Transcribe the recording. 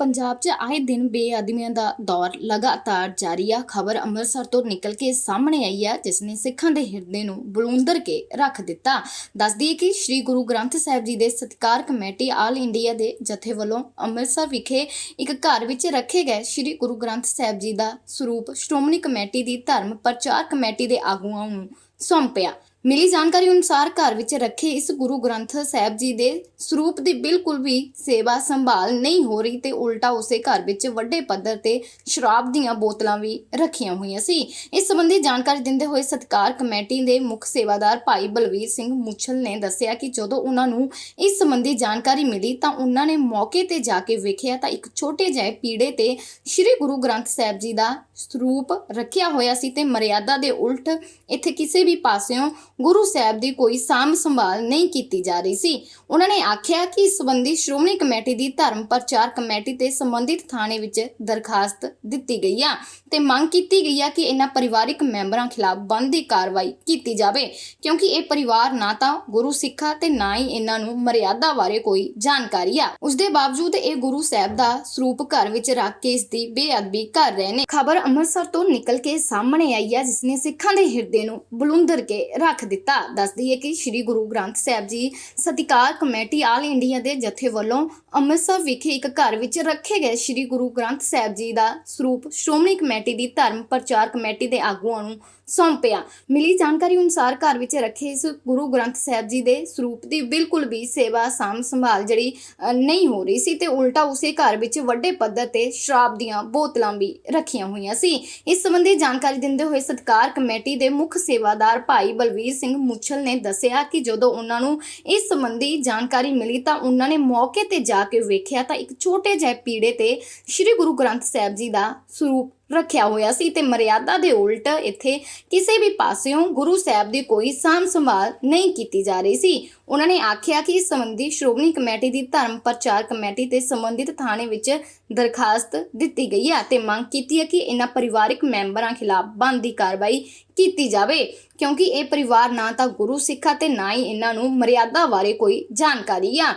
ਪੰਜਾਬ 'ਚ ਆਏ ਦਿਨ ਬੇਅਦਬੀਆਂ ਦਾ ਦੌਰ ਲਗਾਤਾਰ ਜਾਰੀ ਆ। ਖਬਰ ਅੰਮ੍ਰਿਤਸਰ ਤੋਂ ਨਿਕਲ ਕੇ ਸਾਹਮਣੇ ਆਈ ਹੈ ਜਿਸ ਨੇ ਸਿੱਖਾਂ ਦੇ ਹਿਰਦੇ ਨੂੰ ਬਲੂੰਦਰ ਕੇ ਰੱਖ ਦਿੱਤਾ। ਦੱਸਦੀ ਹੈ ਕਿ ਸ੍ਰੀ ਗੁਰੂ ਗ੍ਰੰਥ ਸਾਹਿਬ ਜੀ ਦੇ ਸਤਿਕਾਰ ਕਮੇਟੀ ਆਲ ਇੰਡੀਆ ਦੇ ਜਥੇ ਵੱਲੋਂ ਅੰਮ੍ਰਿਤਸਰ ਵਿਖੇ ਇੱਕ ਘਰ ਵਿੱਚ ਰੱਖੇ ਗਏ ਸ੍ਰੀ ਗੁਰੂ ਗ੍ਰੰਥ ਸਾਹਿਬ ਜੀ ਦਾ ਸਰੂਪ ਸ਼੍ਰੋਮਣੀ ਕਮੇਟੀ ਦੀ ਧਰਮ ਪ੍ਰਚਾਰ ਕਮੇਟੀ ਦੇ ਆਗੂਆਂ ਨੂੰ ਸੌਂਪਿਆ। ਮਿਲੀ ਜਾਣਕਾਰੀ ਅਨੁਸਾਰ ਘਰ ਵਿੱਚ ਰੱਖੇ ਇਸ ਗੁਰੂ ਗ੍ਰੰਥ ਸਾਹਿਬ ਜੀ ਦੇ ਸਰੂਪ ਦੀ ਬਿਲਕੁਲ ਵੀ ਸੇਵਾ ਸੰਭਾਲ ਨਹੀਂ ਹੋ ਰਹੀ ਤੇ ਉਲਟਾ ਉਸੇ ਘਰ ਵਿੱਚ ਵੱਡੇ ਪੱਧਰ ਤੇ ਸ਼ਰਾਬ ਦੀਆਂ ਬੋਤਲਾਂ ਵੀ ਰੱਖੀਆਂ ਹੋਈਆਂ ਸੀ। ਇਸ ਸੰਬੰਧੀ ਜਾਣਕਾਰੀ ਦਿੰਦੇ ਹੋਏ ਸਤਕਾਰ ਕਮੇਟੀ ਦੇ ਮੁੱਖ ਸੇਵਾਦਾਰ ਭਾਈ ਬਲਵੀਰ ਸਿੰਘ ਮੁਛਲ ਨੇ ਦੱਸਿਆ ਕਿ ਜਦੋਂ ਉਹਨਾਂ ਨੂੰ ਇਸ ਸੰਬੰਧੀ ਜਾਣਕਾਰੀ ਮਿਲੀ ਤਾਂ ਉਹਨਾਂ ਨੇ ਮੌਕੇ ਤੇ ਜਾ ਕੇ ਵੇਖਿਆ ਤਾਂ ਇੱਕ ਛੋਟੇ ਜਿਹੇ ਪੀੜੇ ਤੇ ਸ੍ਰੀ ਗੁਰੂ ਗ੍ਰੰਥ ਸਾਹਿਬ ਜੀ ਦਾ ਸਰੂਪ ਰੱਖਿਆ ਹੋਇਆ ਸੀ ਤੇ ਮਰਿਆਦਾ ਦੇ ਉਲਟ ਇੱਥੇ ਕਿਸੇ ਵੀ ਪਾਸਿਓਂ ਗੁਰੂ ਸਾਹਿਬ ਦੀ ਕੋਈ ਸਾਂਭ ਸੰਭਾਲ ਨਹੀਂ ਕੀਤੀ ਜਾ ਰਹੀ ਸੀ। ਉਹਨਾਂ ਨੇ ਆਖਿਆ ਕਿ ਇਸ ਸੰਬੰਧੀ ਸ਼੍ਰੋਮਣੀ ਕਮੇਟੀ ਦੀ ਧਰਮ ਪ੍ਰਚਾਰ ਕਮੇਟੀ ਤੇ ਸੰਬੰਧਿਤ ਥਾਣੇ ਵਿੱਚ ਦਰਖਾਸਤ ਦਿੱਤੀ ਗਈ ਆ ਤੇ ਮੰਗ ਕੀਤੀ ਗਈ ਆ ਕਿ ਇਹਨਾਂ ਪਰਿਵਾਰਕ ਮੈਂਬਰਾਂ ਖਿਲਾਫ ਬਣਦੀ ਕਾਰਵਾਈ ਕੀਤੀ ਜਾਵੇ, ਕਿਉਂਕਿ ਇਹ ਪਰਿਵਾਰ ਨਾ ਤਾਂ ਗੁਰੂ ਸਿੱਖਾ ਤੇ ਨਾ ਹੀ ਇਹਨਾਂ ਨੂੰ ਮਰਿਆਦਾ ਬਾਰੇ ਕੋਈ ਜਾਣਕਾਰੀ ਆ। ਉਸ ਦੇ ਬਾਵਜੂਦ ਇਹ ਗੁਰੂ ਸਾਹਿਬ ਦਾ ਸਰੂਪ ਘਰ ਵਿੱਚ ਰੱਖ ਕੇ ਇਸ ਦੀ ਬੇਅਦਬੀ ਕਰ ਰਹੇ ਨੇ। ਖਬਰ ਅੰਮ੍ਰਿਤਸਰ ਤੋਂ ਨਿਕਲ ਕੇ ਸਾਹਮਣੇ ਆਈ ਆ, ਜਿਸ ਨੇ ਸਿੱਖਾਂ ਦੇ ਹਿਰਦੇ ਨੂੰ ਬਲੁੰਦਰ ਕੇ ਰੱਖ ਦਿੱਤਾ। ਦੱਸਦੀ ਹੈ ਕਿ ਸ੍ਰੀ ਗੁਰੂ ਗ੍ਰੰਥ ਸਾਹਿਬ ਜੀ ਸਤਿਕਾਰ ਕਮੇਟੀ ਆਲ ਇੰਡੀਆ ਦੇ ਜਥੇ ਵੱਲੋਂ ਅੰਮ੍ਰਿਤਸਰ ਵਿਖੇ ਇੱਕ ਘਰ ਵਿੱਚ ਰੱਖੇ ਗਏ ਸ੍ਰੀ ਗੁਰੂ ਗ੍ਰੰਥ ਸਾਹਿਬ ਜੀ ਦਾ ਸਰੂਪ ਸ਼੍ਰੋਮਣੀ ਕਮੇਟੀ ਦੀ ਧਰਮ ਪ੍ਰਚਾਰ ਕਮੇਟੀ ਦੇ ਆਗੂਆਂ ਨੂੰ ਸੌਂਪਿਆ। ਮਿਲੀ ਜਾਣਕਾਰੀ ਅਨੁਸਾਰ ਘਰ ਵਿੱਚ ਰੱਖੇ ਇਸ ਗੁਰੂ ਗ੍ਰੰਥ ਸਾਹਿਬ ਜੀ ਦੇ ਸਰੂਪ ਦੀ ਬਿਲਕੁਲ ਵੀ ਸੇਵਾ ਸਾਂਭ ਸੰਭਾਲ ਜਿਹੜੀ ਨਹੀਂ ਹੋ ਰਹੀ ਸੀ ਤੇ ਉਲਟਾ ਉਸੇ ਘਰ ਵਿੱਚ ਵੱਡੇ ਪੱਧਰ ਤੇ ਸ਼ਰਾਬ ਦੀਆਂ ਬੋਤਲਾਂ ਵੀ ਰੱਖੀਆਂ ਹੋਈਆਂ ਸੀ। ਇਸ ਸੰਬੰਧੀ ਜਾਣਕਾਰੀ ਦਿੰਦੇ ਹੋਏ ਸਤਕਾਰ ਕਮੇਟੀ ਦੇ ਮੁੱਖ ਸੇਵਾਦਾਰ ਭਾਈ ਬਲਵੀਰ ਸਿੰਘ ਮੁੱਛਲ ਨੇ ਦੱਸਿਆ ਕਿ ਜਦੋਂ ਉਹਨਾਂ ਨੂੰ ਇਸ ਸੰਬੰਧੀ ਜਾਣਕਾਰੀ ਮਿਲੀ ਤਾਂ ਉਹਨਾਂ ਨੇ ਮੌਕੇ ਤੇ ਜਾ ਕੇ ਵੇਖਿਆ ਤਾਂ ਇੱਕ ਛੋਟੇ ਜਿਹੇ ਪੀੜੇ ਤੇ ਸ੍ਰੀ ਗੁਰੂ ਗ੍ਰੰਥ ਸਾਹਿਬ ਜੀ ਦਾ ਸਰੂਪ ਰੱਖਿਆ ਹੋਇਆ ਸੀ ਤੇ ਮਰਿਆਦਾ ਦੇ ਉਲਟ ਇੱਥੇ ਕਿਸੇ ਵੀ ਪਾਸਿਓਂ ਗੁਰੂ ਸਾਹਿਬ ਦੀ ਕੋਈ ਸਾਂਭ ਸੰਭਾਲ ਨਹੀਂ ਕੀਤੀ ਜਾ ਰਹੀ ਸੀ। ਉਹਨਾਂ ਨੇ ਆਖਿਆ ਕਿ ਇਸ ਸੰਬੰਧੀ ਸ਼੍ਰੋਮਣੀ ਕਮੇਟੀ ਦੀ ਧਰਮ ਪ੍ਰਚਾਰ ਕਮੇਟੀ ਤੇ ਸੰਬੰਧਿਤ ਥਾਣੇ ਵਿੱਚ ਦਰਖਾਸਤ ਦਿੱਤੀ ਗਈ ਹੈ ਤੇ ਮੰਗ ਕੀਤੀ ਹੈ ਕਿ ਇਹਨਾਂ ਪਰਿਵਾਰਕ ਮੈਂਬਰਾਂ ਖਿਲਾਫ ਬਣਦੀ ਕਾਰਵਾਈ ਕੀਤੀ ਜਾਵੇ, ਕਿਉਂਕਿ ਇਹ ਪਰਿਵਾਰ ਨਾ ਤਾਂ ਗੁਰੂ ਸਿੱਖਾ ਤੇ ਨਾ ਹੀ ਇਹਨਾਂ ਨੂੰ ਮਰਿਆਦਾ ਬਾਰੇ ਕੋਈ ਜਾਣਕਾਰੀ ਆ।